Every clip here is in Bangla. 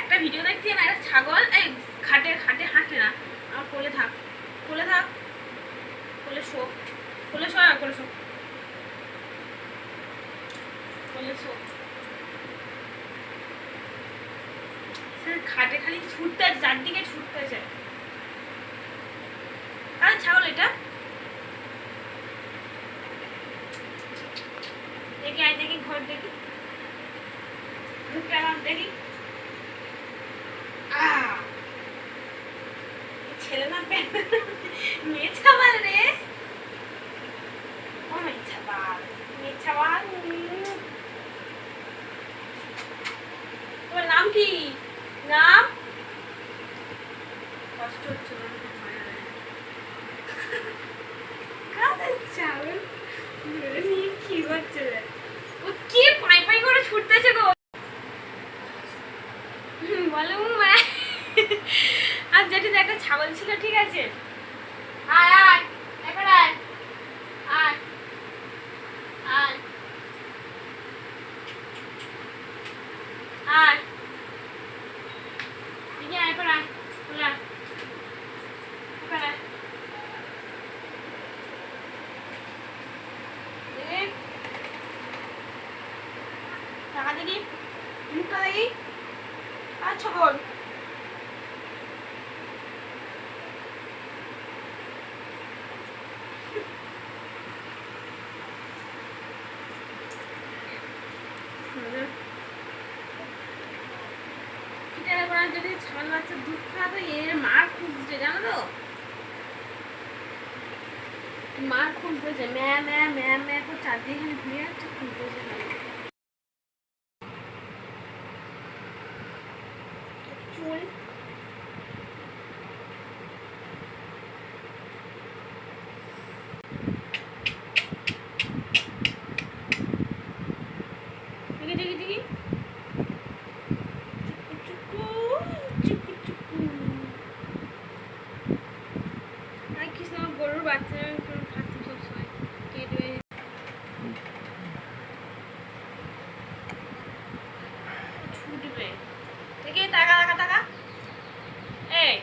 একটা? ভিডিও দেখছি না। একটা ছাগল, এই খাটে খাটে হাঁটে না। আমার কোলে থাক কোলে থাক, কোলে শো কোলে শো কোলে শো। কোলে শো। খাটে খালি ছুটতে, চারদিকে ছুটতে আছে কার ছাগল এটা দেখি আয় দেখি। ঢুকে আমার দেখি। ছেলে না মেয়ে? ছাবাল রে। ও মেয়ে ছাবাল মেয়ে উম। তোমার নাম কি? নাম? কষ্ট হচ্ছে কাদের চাউল ধরে ছুটতেছে গো। বলো মা আর যেটা একটা ছাগল ছিল, ঠিক আছে? আয় এবার আয়। আয় চলে আয় এবার আয় দেখি টাকা দেখি মুখটা দেখি যদি ছাগল বাচ্চার দুধ খাওয়াতো এর মার খুঁজছে জানো তো? মার খুঁজতেছে ম্যা ম্যা ম্যা ম্যা করে চারদিকে ঘুরে যাচ্ছে খুঁজতেছে চুল দেখি দেখি দেখি চুকু চুকু চুকু আর কৃষ্ণ আমার গরুর বাচ্চা আমি কোনো খাচ্ছি সবসময় কেটে ছুটবে দেখি টাকা টাকা টাকা এই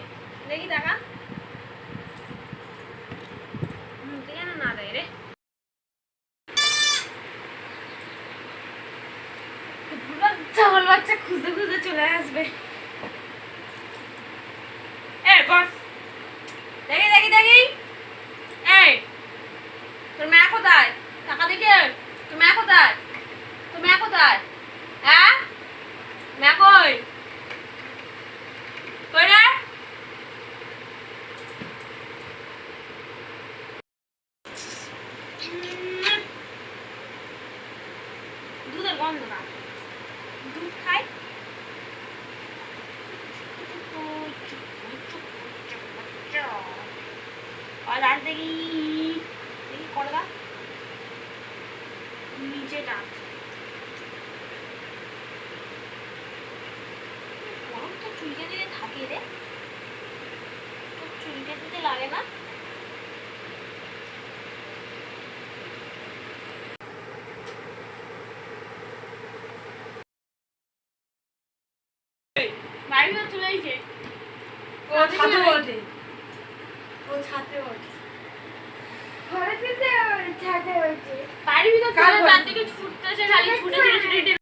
দেখি টাকা মুখে যেন না দেয় রে ছাগল বাচ্চা খুঁজে খুঁজে চলে আসবে। দেখি দেখি দেখি। এই, তোর মা কোথায়? টাকা দিকে? তোর মা কোথায়? তোর মা কোথায়? হ্যাঁ? কই? দুধের গন্ধ না। দুধ খাই? নিচে ডাক গরম তো চুলকে দিলে থাকে রে তো চুলকে দিতে লাগে না। বাড়ি ঘর চলে এসেছে ও ছাতে ওঠে ও ছাতে ওঠে বাড়ির ভিতর কার চলে ঘরে? চারদিকে ছুটতেছে খালি ছুটে ছুটে।